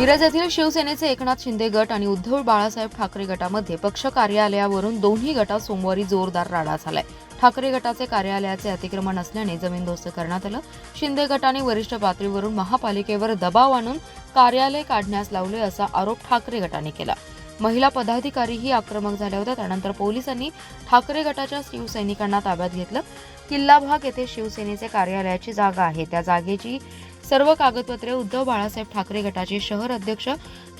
मिरज येथील शिवसेनेचे एकनाथ शिंदे गट आणि उद्धव बाळासाहेब ठाकरे गटामध्ये पक्ष कार्यालयावरून दोन्ही गटात सोमवारी जोरदार राडा झालाय. ठाकरे गटाचे कार्यालयाचे अतिक्रमण असल्याने जमीनदोस्त करण्यात आलं. शिंदे गटाने वरिष्ठ पातळीवरून महापालिकेवर दबाव आणून कार्यालय काढण्यास लावले असा आरोप ठाकरे गटाने केला. महिला पदाधिकारीही आक्रमक झाल्या होत्या. त्यानंतर पोलिसांनी ठाकरे गटाच्या शिवसैनिकांना ताब्यात घेतलं. किल्ला भाग येथे शिवसेनेचे कार्यालयाची जागा आहे. त्या जागेची सर्व कागदपत्रे उद्धव बाळासाहेब ठाकरे गटाचे शहर अध्यक्ष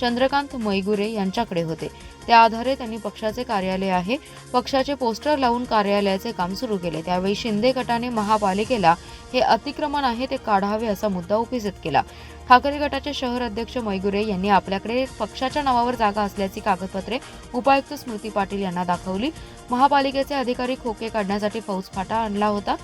चंद्रकांत मैगुरे यांच्याकडे होते. त्या आधारे त्यांनी पक्षाचे कार्यालय आहे. पक्षाचे पोस्टर लावून कार्यालयाचे काम सुरू केले. त्यावेळी शिंदे गटाने महापालिकेला हे अतिक्रमण आहे ते काढावे असा मुद्दा उपस्थित केला. ठाकरे गटाचे शहर अध्यक्ष मैगुरे यांनी आपल्याकडे पक्षाच्या नावावर जागा असल्याची कागदपत्रे उपायुक्त स्मृती पाटील यांना दाखवली. महापालिकेचे अधिकारी खोके काढण्यासाठी फौजफाटा आणला होता.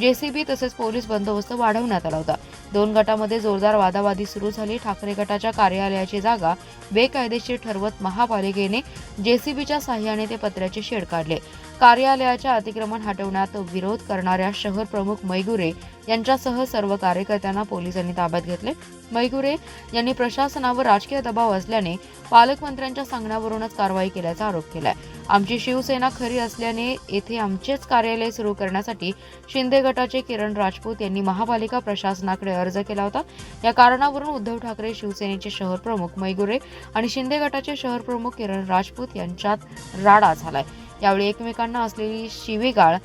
जेसीबी तसेच पोलीस बंदोबस्त वाढवण्यात आला होता. दोन गटामध्ये जोरदार वादावादी सुरू झाली. ठाकरे गटाच्या कार्यालयाची जागा बेकायदेशीर ठरवत महापालिकेने जेसीबीच्या साह्याने ते पत्र्याचे शेड काढले. कार्यालयाच्या अतिक्रमण हटवण्यात विरोध करणाऱ्या शहर प्रमुख मैगुरे यांच्यासह सर्व कार्यकर्त्यांना पोलिसांनी ताब्यात घेतले. मैगुरे यांनी प्रशासनावर राजकीय दबाव असल्याने पालकमंत्र्यांच्या सांगण्यावरूनच कारवाई केल्याचा आरोप केलाय. आमची शिवसेना खरी असल्याने येथे आमचेच कार्यालय सुरू करण्यासाठी शिंदे गटाचे किरण राजपूत यांनी महापालिका प्रशासनाकडे अर्ज केला होता. या कारणावरून उद्धव ठाकरे शिवसेनेचे शहर प्रमुख मैगुरे आणि शिंदे गटाचे शहर प्रमुख किरण राजपूत यांच्यात राडा झालाय. यावेळी एकमेकांना असलेली शिवेगाळ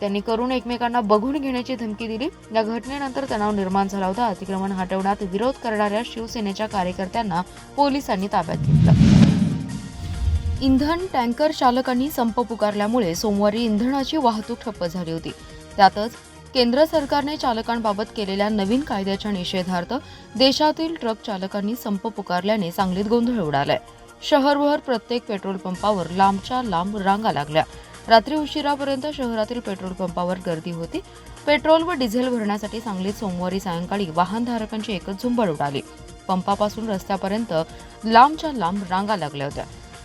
त्यांनी करून एकमेकांना बघून घेण्याची धमकी दिली. या घटनेनंतर तणाव निर्माण झाला होता. अतिक्रमण हटवण्यात विरोध करणाऱ्या शिवसेनेच्या कार्यकर्त्यांना पोलिसांनी ताब्यात घेतलं. इंधन टँकर चालकांनी संप पुकारल्यामुळे सोमवारी इंधनाची वाहतूक ठप्प झाली होती. त्यातच केंद्र सरकारने चालकांबाबत केलेल्या नवीन कायद्याच्या निषेधार्थ देशातील ट्रक चालकांनी संप पुकारल्याने सांगलीत गोंधळ उडालाय. शहरभर प्रत्येक पेट्रोल पंपावर लांबच्या लांब रांगा लागल्या. रात्री उशिरापर्यंत शहरातील पेट्रोल पंपावर गर्दी होती. पेट्रोल व डिझेल भरण्यासाठी सांगलीत सोमवारी सायंकाळी वाहनधारकांची एकच झुंबड उडाली. पंपापासून रस्त्यापर्यंत लांबच्या लांब रांगा लागल्या होत्या.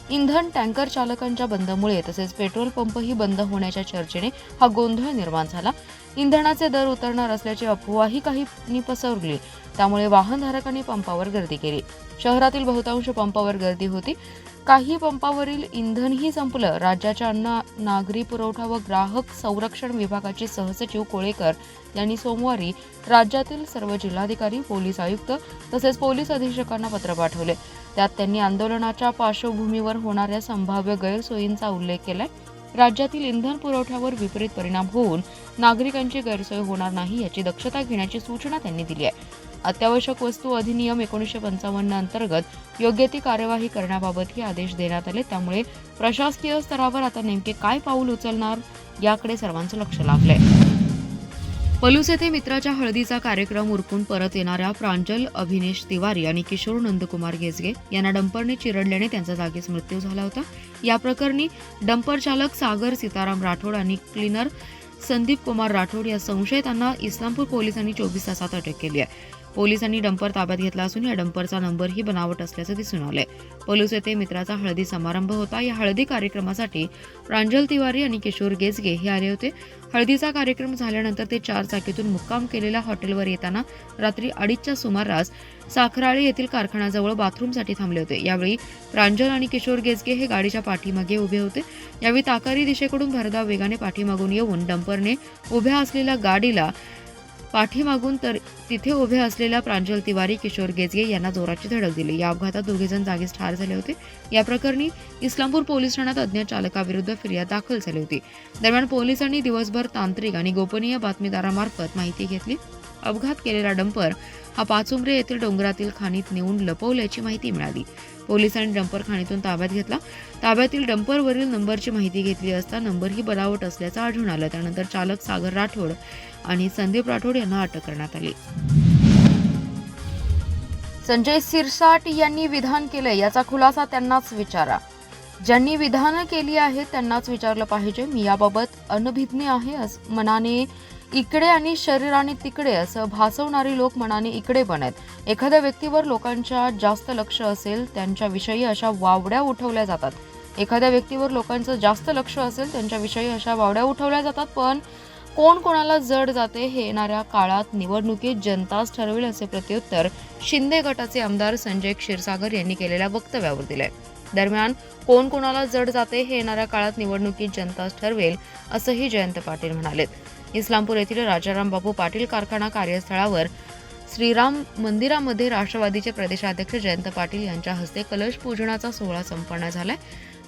इंधन टँकर चालकांच्या बंदमुळे तसेच पेट्रोल पंपही बंद होण्याच्या चर्चेने हा गोंधळ निर्माण झाला. इंधनाचे दर उतरणार असल्याची अफवाही काही पसरली त्यामुळे वाहनधारकांनी पंपावर गर्दी केली. शहरातील बहुतांश पंपावर गर्दी होती. काही पंपावरील इंधनही संपलं. राज्याच्या अन्न नागरी पुरवठा व ग्राहक संरक्षण विभागाचे सहसचिव कोळेकर यांनी सोमवारी राज्यातील सर्व जिल्हाधिकारी पोलीस आयुक्त तसेच पोलीस अधीक्षकांना पत्र पाठवले. त्यात त्यांनी आंदोलनाच्या पार्श्वभूमीवर होणाऱ्या संभाव्य गैरसोयींचा उल्लेख केलाय. राज्यातील इंधन पुरवठ्यावर विपरीत परिणाम होऊन नागरिकांची गैरसोय होणार नाही याची दक्षता घेण्याची सूचना त्यांनी दिली आहे. अत्यावश्यक वस्तू अधिनियम एकोणीसशे पंचावन्न अंतर्गत योग्य ती कार्यवाही करण्याबाबतही आदेश देण्यात आले. त्यामुळे प्रशासकीय स्तरावर आता नेमके काय पाऊल उचलणार याकडे सर्वांचं लक्ष लागलंय. पलूस येथे मित्राच्या हळदीचा कार्यक्रम उरकून परत येणाऱ्या प्रांजल अभिनेश तिवारी आणि किशोर नंदकुमार गेजगे यांना डंपरने चिरडल्याने त्यांचा जागीच मृत्यू झाला होता. या प्रकरणी डंपर चालक सागर सीताराम राठोड आणि क्लीनर संदीप कुमार राठोड या संशयितांना इस्लामपूर पोलिसांनी चोवीस तासात अटक केली आहे. पोलिसांनी डंपर ताब्यात घेतला असून या डंपरचा नंबरही बनावट असल्याचं दिसून आलंय. पलूस येथे मित्राचा हळदी समारंभ होता. या हळदी कार्यक्रमासाठी प्रांजल तिवारी आणि किशोर गेजगे हे आले होते. हळदीचा कार्यक्रम झाल्यानंतर ते चार चाकीतून मुक्काम केलेल्या हॉटेलवर येताना रात्री अडीचच्या सुमारास साखराळे येथील कारखान्याजवळ बाथरूमसाठी थांबले होते. यावेळी प्रांजल आणि किशोर गेजगे हे गाडीच्या पाठीमागे उभे होते. यावेळी ताकारी दिशेकडून भरधाव वेगाने पाठीमागून येऊन डंपरने उभ्या असलेल्या गाडीला पाठीमागून तर तिथे उभे असलेल्या प्रांजल तिवारी किशोर गेजगे यांना जोराची धडक दिली. या अपघातात दोघेजण जागीच ठार झाले होते. या प्रकरणी इस्लामपूर पोलीस ठाण्यात अज्ञात चालकाविरुद्ध फिर्याद दाखल झाली होती. दरम्यान पोलिसांनी दिवसभर तांत्रिक आणि गोपनीय बातमीदारामार्फत माहिती घेतली. अपघात केलेला डंपर हा पाचुंबरे येथील डोंगरातील खाणीत नेऊन लपवल्याची माहिती मिळाली. पोलिसांनी डंपर खाणीतून ताब्यात घेतला. ताब्यातील डंपरवरील नंबरची माहिती घेतली असता नंबर ही बनावट असल्याचं आढळून आलं. त्यानंतर चालक सागर राठोड आणि संदीप राठोड यांना अटक करण्यात आली. संजय सिरसाट यांनी विधान केले याचा खुलासा त्यांनाच विचारा. ज्यांनी विधानं केली आहेत त्यांनाच विचारलं पाहिजे. मी याबाबत अनभिज्ञ आहे असं मनाने इकडे आणि शरीर आणि तिकडे असं भासवणारी लोक मनाने इकडे पण आहेत. एखाद्या व्यक्तीवर लोकांच्या जास्त लक्ष असेल त्यांच्याविषयी अशा वावड्या उठवल्या जातात. एखाद्या व्यक्तीवर लोकांचं जास्त लक्ष असेल त्यांच्याविषयी अशा वावड्या उठवल्या जातात. पण कोण कोणाला जड जाते हे येणाऱ्या काळात निवडणुकीत जनताच ठरवेल असे प्रत्युत्तर शिंदे गटाचे आमदार संजय क्षीरसागर यांनी केलेल्या वक्तव्यावर दिलंय. दरम्यान कोण कोणाला जड जाते हे येणाऱ्या काळात निवडणुकीत जनताच ठरवेल असंही जयंत पाटील म्हणालेत. इस्लामपूर येथील राजाराम बापू पाटील कारखाना कार्यस्थळावर श्रीराम मंदिरामध्ये राष्ट्रवादीचे प्रदेशाध्यक्ष जयंत पाटील यांच्या हस्ते कलश पूजनाचा सोहळा संपन्न झालाय.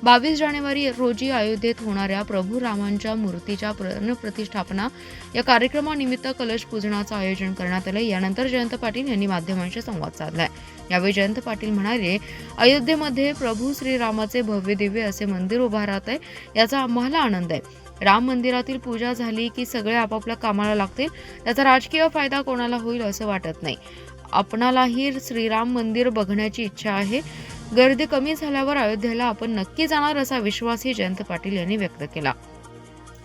बावीस जानेवारी रोजी अयोध्येत होणाऱ्या प्रभू रामांच्या मूर्तीच्या प्रतिष्ठापना या कार्यक्रमानिमित्त कलश पूजनाचं आयोजन करण्यात आलं यानंतर जयंत पाटील यांनी माध्यमांशी संवाद साधलाय. यावेळी जयंत पाटील म्हणाले अयोध्येमध्ये प्रभू श्रीरामाचे भव्य दिव्य असे मंदिर उभारत आहे याचा आम्हाला आनंद आहे. राम मंदिरातील पूजा झाली की सगळे आपापल्या कामाला लागतील. त्याचा राजकीय फायदा कोणाला होईल असं वाटत नाही. आपणालाही श्रीराम मंदिर बघण्याची इच्छा आहे. गर्दी कमी झाल्यावर अयोध्येला आपण नक्की जाणार असा विश्वासही जयंत पाटील यांनी व्यक्त केला.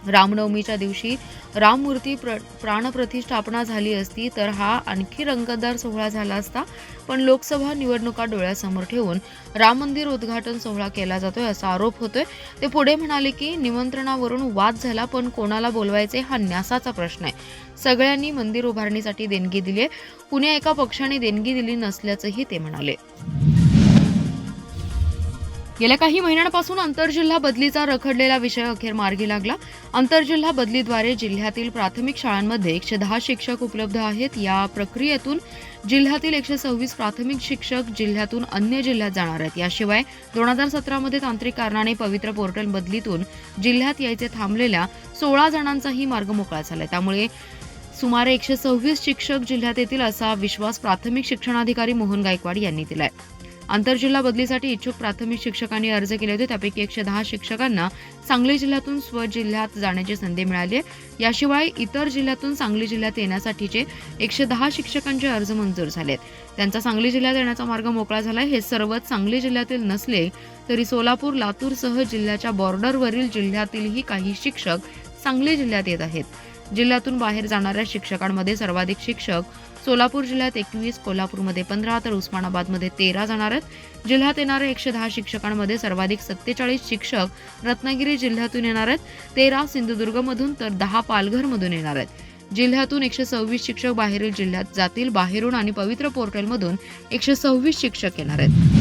रामनवमीच्या दिवशी राममूर्ती प्र प्राणप्रतिष्ठापना झाली असती तर हा आणखी रंगतदार सोहळा झाला असता पण लोकसभा निवडणुका डोळ्यासमोर ठेवून राम मंदिर उद्घाटन सोहळा केला जातोय असा आरोप होतोय. ते पुढे म्हणाले की निमंत्रणावरून वाद झाला पण कोणाला बोलवायचे हा न्यासाचा प्रश्न आहे. सगळ्यांनी मंदिर उभारणीसाठी देणगी दिली आहे कुण्या एका पक्षाने देणगी दिली नसल्याचंही ते म्हणाले. गेल्या काही महिन्यांपासून आंतरजिल्हा बदलीचा रखडलेला विषय अखेर मार्गी लागला. आंतरजिल्हा बदलीद्वारे जिल्ह्यातील प्राथमिक शाळांमध्ये एकशे दहा शिक्षक उपलब्ध आहेत. या प्रक्रियेतून जिल्ह्यातील एकशे सव्वीस प्राथमिक शिक्षक जिल्ह्यातून अन्य जिल्ह्यात जाणार आहेत. याशिवाय दोन हजार सतरामध्ये तांत्रिक कारणाने पवित्र पोर्टल बदलीतून जिल्ह्यात यायचे थांबलेल्या सोळा जणांचाही मार्ग मोकळा झालाय. त्यामुळे सुमारे एकशे सव्वीस शिक्षक जिल्ह्यात येतील असा विश्वास प्राथमिक शिक्षणाधिकारी मोहन गायकवाड यांनी दिलाय. आंतरजिल्हा बदलीसाठी इच्छुक प्राथमिक शिक्षकांनी अर्ज केले होते. त्यापैकी एकशे दहा शिक्षकांना सांगली जिल्ह्यातून स्वजिल्ह्यात जाण्याची संधी मिळाली. आहे याशिवाय इतर जिल्ह्यातून सांगली जिल्ह्यात येण्यासाठीचे एकशे दहा शिक्षकांचे अर्ज मंजूर झालेत. त्यांचा सांगली जिल्ह्यात येण्याचा मार्ग मोकळा झालाय. हे सर्वच सांगली जिल्ह्यातील नसले तरी सोलापूर लातूरसह जिल्ह्याच्या बॉर्डरवरील जिल्ह्यातीलही काही शिक्षक सांगली जिल्ह्यात येत आहेत. जिल्ह्यातून बाहेर जाणाऱ्या शिक्षकांमध्ये सर्वाधिक शिक्षक सोलापूर जिल्ह्यात एकवीस कोल्हापूरमध्ये पंधरा तर उस्मानाबादमध्ये तेरा जाणार आहेत. जिल्ह्यात येणाऱ्या एकशे दहा शिक्षकांमध्ये सर्वाधिक सत्तेचाळीस शिक्षक रत्नागिरी जिल्ह्यातून येणार आहेत. तेरा सिंधुदुर्गमधून तर दहा पालघरमधून येणार आहेत. जिल्ह्यातून एकशे सव्वीस शिक्षक बाहेरील जिल्ह्यात जातील. बाहेरून आणि पवित्र पोर्टलमधून एकशे सव्वीस शिक्षक येणार आहेत.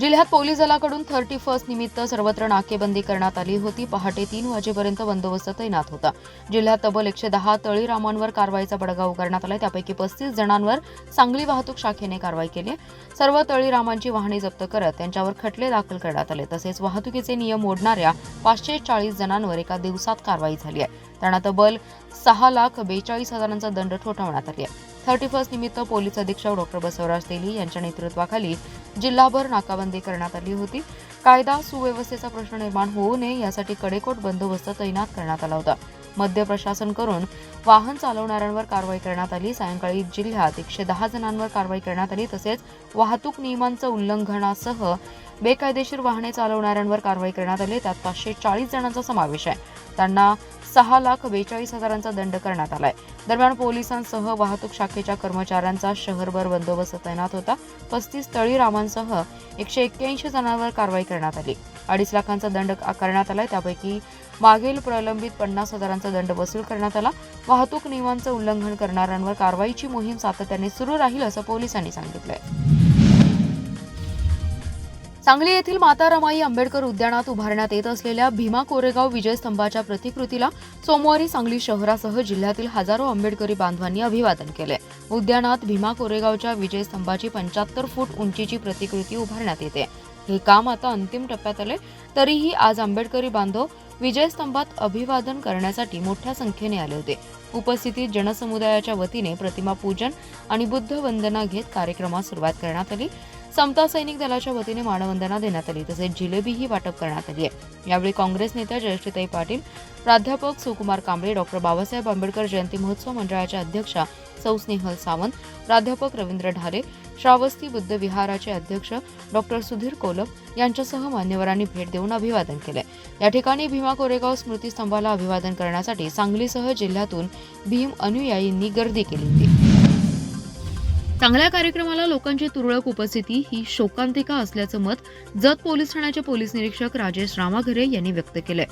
जिल्ह्यात पोलीस दलाकडून थर्टी फर्स्ट निमित्त सर्वत्र नाकेबंदी करण्यात आली होती. पहाटे तीन वाजेपर्यंत बंदोबस्त तैनात होता. जिल्ह्यात तब्बल एकशे दहा तळीरामांवर कारवाईचा बडगाव करण्यात आला. त्यापैकी पस्तीस जणांवर सांगली वाहतूक शाखेने कारवाई केली. आहे. सर्व तळीरामांची वाहने जप्त करत त्यांच्यावर खटले दाखल करण्यात आले. तसेच वाहतुकीचे नियम मोडणाऱ्या पाचशे चाळीस जणांवर एका दिवसात कारवाई झाली आहे. त्यांना तब्बल सहा लाख बेचाळीस हजारांचा दंड ठोठावण्यात आली आहे. थर्टी फर्स्ट निमित्त पोलीस अधीक्षक डॉक्टर बसवराज तेली यांच्या नेतृत्वाखाली जिल्हाभर नाकाबंदी करण्यात आली होती. कायदा सुव्यवस्थेचा प्रश्न निर्माण होऊ नये यासाठी कडेकोट बंदोबस्त तैनात करण्यात आला होता. मद्य प्रशासन करून वाहन चालवणाऱ्यांवर कारवाई करण्यात आली. सायंकाळी जिल्ह्यात एकशे दहा जणांवर कारवाई करण्यात आली. तसेच वाहतूक नियमांचं उल्लंघनासह बेकायदेशीर वाहने चालवणाऱ्यांवर कारवाई करण्यात आली. त्यात पाचशे चाळीस जणांचा समावेश आहे. त्यांना सहा लाख बेचाळीस हजारांचा दंड करण्यात आलाय. दरम्यान पोलिसांसह वाहतूक शाखेच्या कर्मचाऱ्यांचा शहरभर बंदोबस्त तैनात होता. पस्तीस तळीरामांसह एकशे एक्क्याऐंशी जणांवर कारवाई करण्यात आली. अडीच लाखांचा दंड आकारण्यात आलाय. त्यापैकी मागील प्रलंबित पन्नास हजारांचा दंड वसूल करण्यात आला. वाहतूक नियमांचं उल्लंघन करणाऱ्यांवर कारवाईची मोहीम सातत्याने सुरू राहील असं पोलिसांनी सांगितलंय. सांगली येथील माता रमाई आंबेडकर उद्यानात उभारण्यात येत असलेल्या भीमा कोरेगाव विजय स्तंभाच्या प्रतिकृतीला सोमवारी सांगली शहरासह जिल्ह्यातील हजारो आंबेडकरी बांधवांनी अभिवादन केले. उद्यानात भीमा कोरेगावच्या विजय स्तंभाची पंच्याहत्तर फूट उंचीची प्रतिकृती उभारण्यात येते. हे काम आता अंतिम टप्प्यात आले तरीही आज आंबेडकरी बांधव विजय स्तंभात अभिवादन करण्यासाठी मोठ्या संख्येने आले होते. उपस्थितीत जनसमुदायाच्या वतीने प्रतिमा पूजन आणि बुद्ध वंदना घेत कार्यक्रमास सुरुवात करण्यात आली. समता सैनिक दलाच्या वतीने मानवंदना देण्यात आली तसेच जिलेबीही वाटप करण्यात आली आहे. यावेळी काँग्रेस नेत्या जयश्रीताई पाटील प्राध्यापक सुकुमार कांबळे डॉक्टर बाबासाहेब आंबेडकर जयंती महोत्सव मंडळाच्या अध्यक्षा सौ स्नेहल सावंत प्राध्यापक रवींद्र ढाले श्रावस्ती बुद्ध विहाराचे अध्यक्ष डॉक्टर सुधीर कोलप यांच्यासह मान्यवरांनी भेट देऊन अभिवादन केले. या ठिकाणी भीमा कोरेगाव स्मृतीस्तंभाला अभिवादन करण्यासाठी सांगलीसह जिल्ह्यातून भीम अनुयायींनी गर्दी केली होती. चांगल्या कार्यक्रमाला लोकांची तुरळक उपस्थिती ही शोकांतिका असल्याचं मत जत पोलीस ठाण्याचे पोलीस निरीक्षक राजेश रामाघरे यांनी व्यक्त केलंय.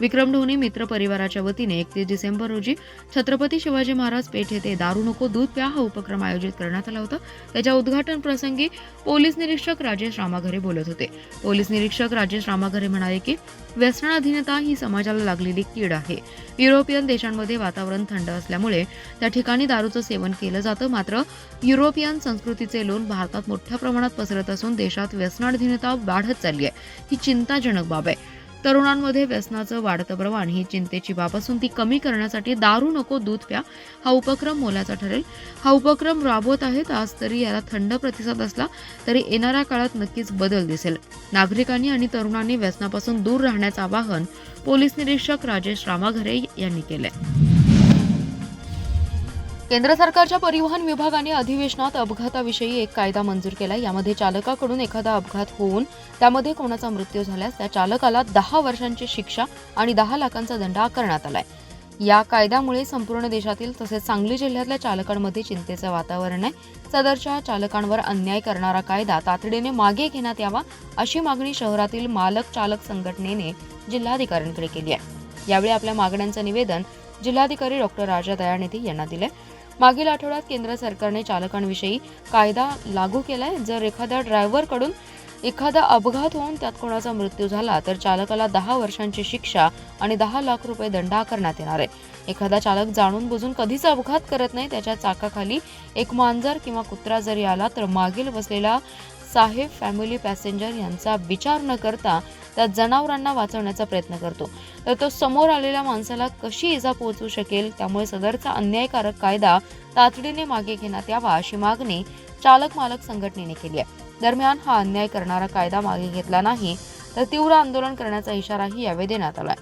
विक्रम ढोणे मित्र परिवाराच्या वतीने एकतीस डिसेंबर रोजी छत्रपती शिवाजी महाराज पेठ येथे दारू नको दूध प्या हा उपक्रम आयोजित करण्यात आला होता. त्याच्या उद्घाटन प्रसंगी पोलीस निरीक्षक राजेश रामाघरे बोलत होते. पोलीस निरीक्षक राजेश रामाघरे म्हणाले की व्यसनाधीनता ही समाजाला लागलेली कीड आहे. युरोपियन देशांमध्ये वातावरण थंड असल्यामुळे त्या ठिकाणी दारूचं सेवन केलं जातं. मात्र युरोपियन संस्कृतीचे लोण भारतात मोठ्या प्रमाणात पसरत असून देशात व्यसनाधीनता वाढत चालली आहे. ही चिंताजनक बाब आहे. तरुणांमध्ये व्यसनाचं वाढतं प्रमाण ही चिंतेची बाब असून ती कमी करण्यासाठी दारू नको दूध प्या हा उपक्रम मोलाचा ठरेल. हा उपक्रम राबवत आहेत आज तरी याला थंड प्रतिसाद असला तरी येणाऱ्या काळात नक्कीच बदल दिसेल. नागरिकांनी आणि तरुणांनी व्यसनापासून दूर राहण्याचं आवाहन पोलीस निरीक्षक राजेश रामाघरे यांनी केलंय. केंद्र सरकारच्या परिवहन विभागाने अधिवेशनात अपघाताविषयी एक कायदा मंजूर केला. यामध्ये चालकाकडून एखादा अपघात होऊन त्यामध्ये कोणाचा मृत्यू झाल्यास त्या चालकाला दहा वर्षांची शिक्षा आणि दहा लाखांचा दंड आकारण्यात आलाय. या कायद्यामुळे संपूर्ण देशातील तसेच सांगली जिल्ह्यातल्या चालकांमध्ये चिंतेचं वातावरण आहे. सदरच्या चालकांवर अन्याय करणारा कायदा तातडीने मागे घेण्यात यावा अशी मागणी शहरातील मालक चालक संघटनेने जिल्हाधिकाऱ्यांकडे केली आहे. यावेळी आपल्या मागण्यांचं निवेदन जिल्हाधिकारी डॉक्टर राजा दयानिधी यांना दिले मागील आठवड्यात केंद्र सरकारने चालकांविषयी कायदा लागू केलाय. जर एखाद्या ड्रायव्हरकडून एखादा अपघात होऊन त्यात कोणाचा मृत्यू झाला तर चालकाला दहा वर्षांची शिक्षा आणि दहा लाख रुपये दंड आकारण्यात येणार आहे. एखादा चालक जाणून बुजून कधीच अपघात करत नाही त्याच्या चाकाखाली एक मांजर किंवा कुत्रा जरी आला तर मागील बसलेला साहेब फॅमिली पॅसेंजर यांचा विचार न करता त्या जनावरांना वाचवण्याचा प्रयत्न करतो. तर तो समोर आलेल्या माणसाला कशी इजा पोहोचू शकेल? त्यामुळे सदरचा अन्यायकारक कायदा तातडीने मागे घेण्यात यावा अशी मागणी चालक मालक संघटनेने केली आहे. दरम्यान हा अन्याय करणारा कायदा मागे घेतला नाही तर तीव्र आंदोलन करण्याचा इशाराही यावेळी देण्यात आला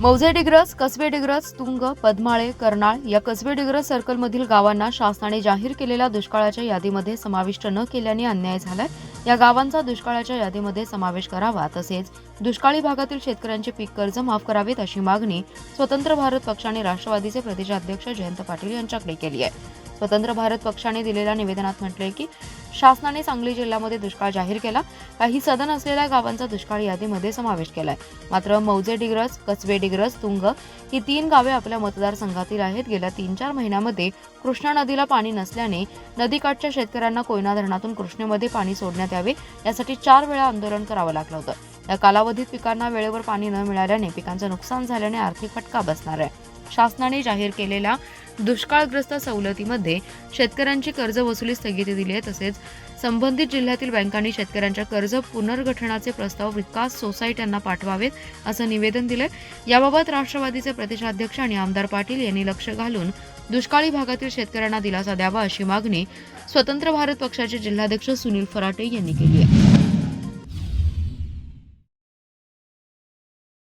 मौजे डिग्रस कसबे डिग्रस तुंग पद्माळे कर्नाळ या कसबे डिग्रस सर्कलमधील गावांना शासनाने जाहीर केलेल्या दुष्काळाच्या यादीमध्ये समाविष्ट न केल्याने अन्याय झालाय. या गावांचा दुष्काळाच्या यादीमध्ये समावेश करावा तसेच दुष्काळी भागातील शेतकऱ्यांचे पीक कर्ज माफ करावेत अशी मागणी स्वतंत्र भारत पक्षाने राष्ट्रवादीचे प्रदेशाध्यक्ष जयंत पाटील यांच्याकडे केली आहे. स्वतंत्र भारत पक्षाने दिलेल्या निवेदनात म्हटले की शासनाने सांगली जिल्ह्यामध्ये दुष्काळ जाहीर केला. काही सदन असलेल्या गावांचा दुष्काळ यादीमध्ये समावेश केलाय. मात्र मौजे डिग्रस कसबे डिग्रस तुंग ही तीन गावे आपल्या मतदारसंघातील आहेत. गेल्या तीन चार महिन्यामध्ये कृष्णा नदीला पाणी नसल्याने नदीकाठच्या शेतकऱ्यांना कोयना धरणातून कृष्णेमध्ये पाणी सोडण्यात यावे यासाठी चार वेळा आंदोलन करावं लागलं होतं. या कालावधीत पिकांना वेळेवर पाणी न मिळाल्याने पिकांचं नुकसान झाल्याने आर्थिक फटका बसणार आहे. शासनाने जाहीर केलेल्या दुष्काळग्रस्त सवलतीमध्ये शेतकऱ्यांची कर्ज वसुली स्थगिती दिली आहे. तसेच संबंधित जिल्ह्यातील बँकांनी शेतकऱ्यांच्या कर्ज पुनर्गठनाचे प्रस्ताव विकास सोसायट्यांना पाठवावेत असं निवेदन दिलंय. याबाबत राष्ट्रवादीचे प्रदेशाध्यक्ष आणि आमदार पाटील यांनी लक्ष घालून दुष्काळी भागातील शेतकऱ्यांना दिलासा द्यावा अशी मागणी स्वतंत्र भारत पक्षाचे जिल्हाध्यक्ष सुनील फराटे यांनी केली आहे.